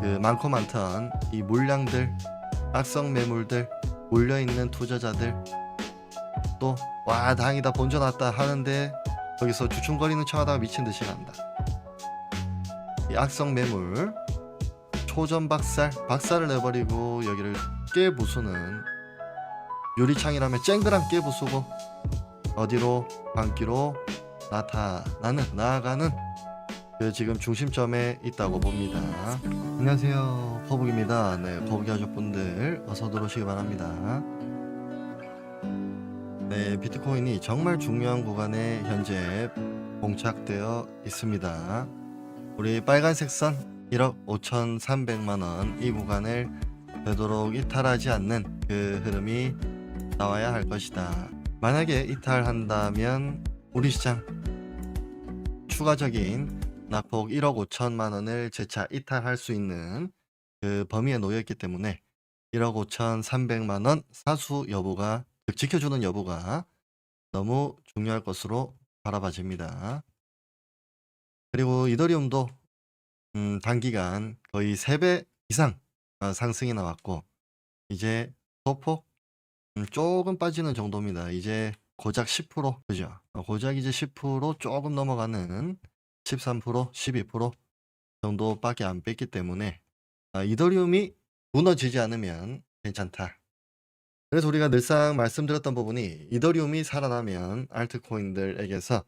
그 많고 많던 이 물량들, 악성 매물들, 몰려있는 투자자들 또 와 다행이다 본전 왔다 하는데 거기서 주춤거리는 척하다가 미친 듯이 간다. 이 악성 매물 초전 박살 박살을 내버리고 여기를 깨부수는 유리창이라면 쨍그랑 깨부수고 어디로 반기로 나타나는 나아가는 그 지금 중심점에 있다고 봅니다. 안녕하세요 거북입니다. 네 거북이 가족분들 어서 들어오시기 바랍니다. 네 비트코인이 정말 중요한 구간에 현재 봉착되어 있습니다. 우리 빨간색 선 1억 5,300만 원 이 구간을 되도록 이탈하지 않는 그 흐름이 나와야 할 것이다. 만약에 이탈한다면 우리 시장 추가적인 낙폭 1억 5천만 원을 재차 이탈할 수 있는 그 범위에 놓여 있기 때문에 1억 5,300만 원 사수 여부가 즉 지켜주는 여부가 너무 중요할 것으로 바라봐집니다. 그리고 이더리움도 음, 단기간 거의 3배 이상 어, 상승이 나왔고 이제 소폭 음, 조금 빠지는 정도입니다. 이제 고작 10% 그죠? 어, 고작 이제 10% 조금 넘어가는 13% 12% 정도밖에 안 뺐기 때문에 아, 이더리움이 무너지지 않으면 괜찮다. 그래서 우리가 늘상 말씀드렸던 부분이 이더리움이 살아나면 알트코인들에게서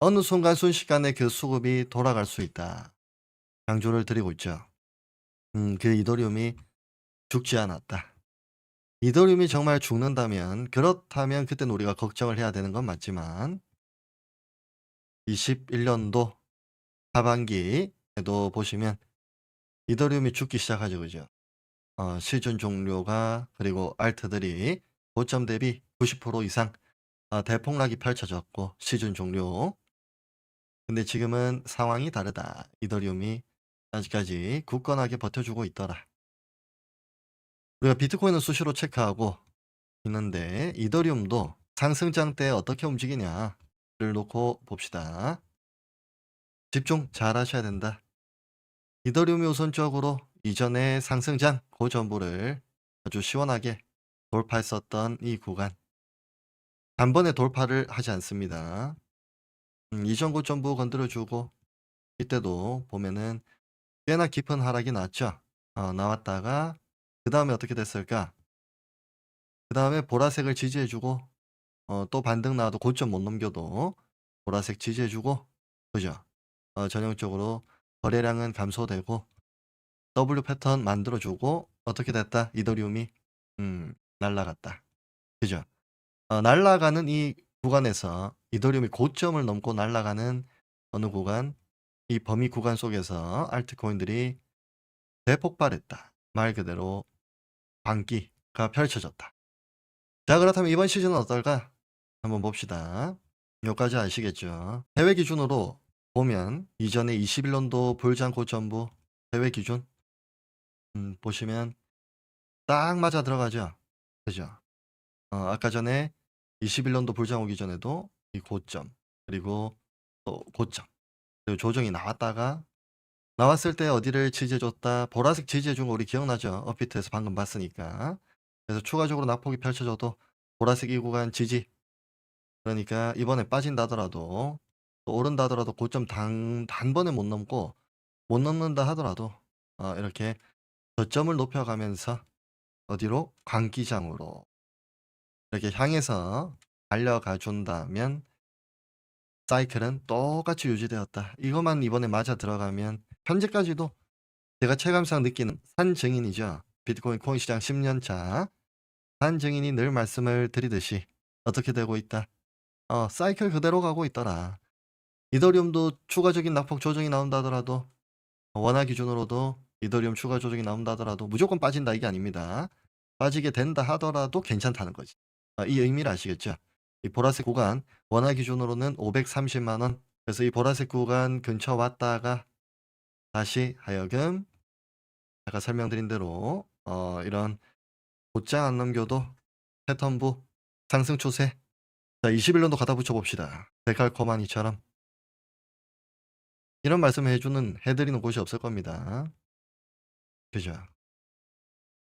어느 순간 순식간에 그 수급이 돌아갈 수 있다. 강조를 드리고 있죠. 음, 그 이더리움이 죽지 않았다. 이더리움이 정말 죽는다면 그렇다면 그때는 우리가 걱정을 해야 되는 건 맞지만 21년도 하반기에도 보시면 이더리움이 죽기 시작하죠. 그죠? 어, 시즌 종료가 그리고 알트들이 고점 대비 90% 이상 어, 대폭락이 펼쳐졌고 시즌 종료 근데 지금은 상황이 다르다. 이더리움이 아직까지 굳건하게 버텨주고 있더라. 우리가 비트코인은 수시로 체크하고 있는데 이더리움도 상승장 때 어떻게 움직이냐를 놓고 봅시다. 집중 잘 하셔야 된다. 이더리움이 우선적으로 이전의 상승장 고전부를 아주 시원하게 돌파했었던 이 구간 단번에 돌파를 하지 않습니다. 음, 이전 고점부 건드려주고 이때도 보면은 꽤나 깊은 하락이 났죠. 어, 나왔다가 그 다음에 어떻게 됐을까? 그 다음에 보라색을 지지해주고 어, 또 반등 나와도 고점 못 넘겨도 보라색 지지해주고 그죠? 어, 전형적으로 거래량은 감소되고 W 패턴 만들어주고 어떻게 됐다? 이더리움이 음, 날라갔다. 그죠? 어, 날라가는 이 구간에서 이더리움이 고점을 넘고 날아가는 어느 구간, 이 범위 구간 속에서 알트코인들이 대폭발했다. 말 그대로 반기가 펼쳐졌다. 자, 그렇다면 이번 시즌은 어떨까? 한번 봅시다. 여기까지 아시겠죠? 해외 기준으로 보면 이전에 21년도 불장 고점부 해외 기준? 음, 보시면 딱 맞아 들어가죠. 그죠? 어, 아까 전에 21년도 불장 오기 전에도 이 고점 그리고 또 고점 그리고 조정이 나왔다가 나왔을 때 어디를 지지해줬다? 보라색 지지해준 거 우리 기억나죠? 업비트에서 방금 봤으니까. 그래서 추가적으로 낙폭이 펼쳐져도 보라색 이 구간 지지. 그러니까 이번에 빠진다더라도 또 오른다더라도 고점 단, 단번에 못 넘고 못 넘는다 하더라도 어, 이렇게 저점을 높여가면서 어디로 광기장으로 이렇게 향해서 달려가 준다면 사이클은 똑같이 유지되었다. 이것만 이번에 맞아 들어가면 현재까지도 제가 체감상 느끼는 산 증인이죠. 비트코인 코인 시장 10년 차. 산 증인이 늘 말씀을 드리듯이 어떻게 되고 있다. 어, 사이클 그대로 가고 있더라. 이더리움도 추가적인 낙폭 조정이 나온다 하더라도 원화 기준으로도 이더리움 추가 조정이 나온다 하더라도 무조건 빠진다 이게 아닙니다. 빠지게 된다 하더라도 괜찮다는 거지. 아, 이 의미를 아시겠죠? 이 보라색 구간 원화 기준으로는 530만 원. 그래서 이 보라색 구간 근처 왔다가 다시 하여금 아까 설명드린 대로 어, 이런 곧장 안 넘겨도 패턴부 상승 추세. 자, 21년도 갖다 붙여 봅시다. 데칼코마니처럼 이런 말씀 해주는 해드리는 곳이 없을 겁니다. 그죠?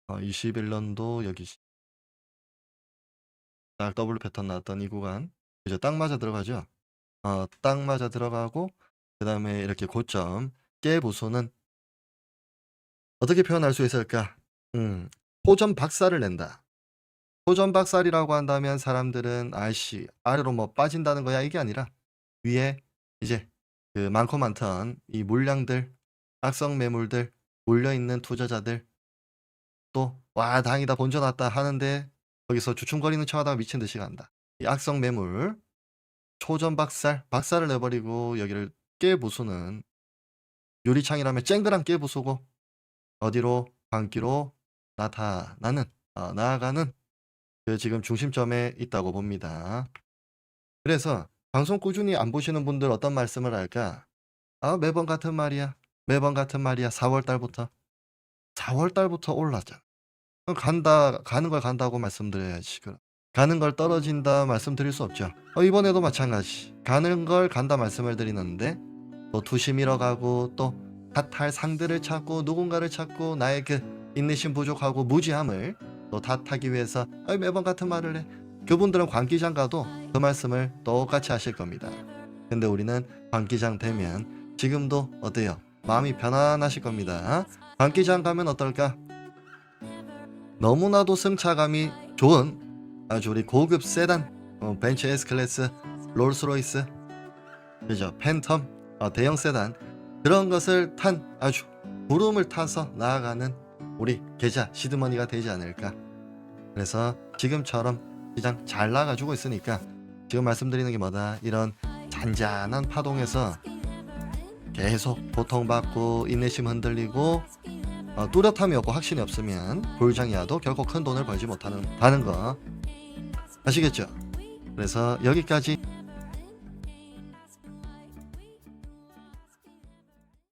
어 21년도 여기 딱 더블 패턴 나왔던 이 구간 그죠? 딱 맞아 들어가죠? 어 딱 맞아 들어가고 그 다음에 이렇게 고점 깨부수는 어떻게 표현할 수 있을까? 음. 호전 박살을 낸다. 호전 박살이라고 한다면 사람들은 '아이씨 아래로 뭐 빠진다는 거야?' 이게 아니라 위에 이제 그 많고 많던 이 물량들, 악성 매물들 몰려 있는 투자자들 또 '와 다행이다. 본전 왔다.' 하는데 거기서 주춤거리는 척하다가 미친 듯이 간다. 이 악성 매물 초전 박살, 박살을 내 버리고 여기를 깨부수는 유리창이라면 쨍그랑 깨부수고 어디로 광기로 나타나는 어 나아가는 그 지금 중심점에 있다고 봅니다. 그래서 방송 꾸준히 안 보시는 분들 어떤 말씀을 할까? "아 매번 같은 말이야. 매번 같은 말이야. 4월 달부터." 4월 달부터 올랐잖아. 그럼 간다 가는 걸 간다고 말씀드려야지 그럼. 가는 걸 떨어진다 말씀드릴 수 없죠. 어 이번에도 마찬가지. 가는 걸 간다 말씀을 드리는데 또 투시 밀어가고 또 탓할 상대를 찾고 누군가를 찾고 나의 그 인내심 부족하고 무지함을 또 탓하기 위해서 아 매번 같은 말을 해. 그분들은 광기장 가도 그 말씀을 똑같이 하실 겁니다. 근데 우리는 광기장 되면 지금도 어때요? 마음이 편안하실 겁니다. 광기장 가면 어떨까? 너무나도 승차감이 좋은 아주 우리 고급 세단 어 벤츠 S클래스, 롤스로이스 그죠? 팬텀 어 대형 세단 그런 것을 탄 아주 구름을 타서 나아가는 우리 계좌 시드머니가 되지 않을까. 그래서 지금처럼 시장 잘 나가 주고 있으니까 지금 말씀드리는 게 뭐다? 이런 잔잔한 파동에서 계속 고통받고 인내심 흔들리고 어 뚜렷함이 없고 확신이 없으면 볼장이와도 결코 큰 돈을 벌지 못하는 다는 거 아시겠죠? 그래서 여기까지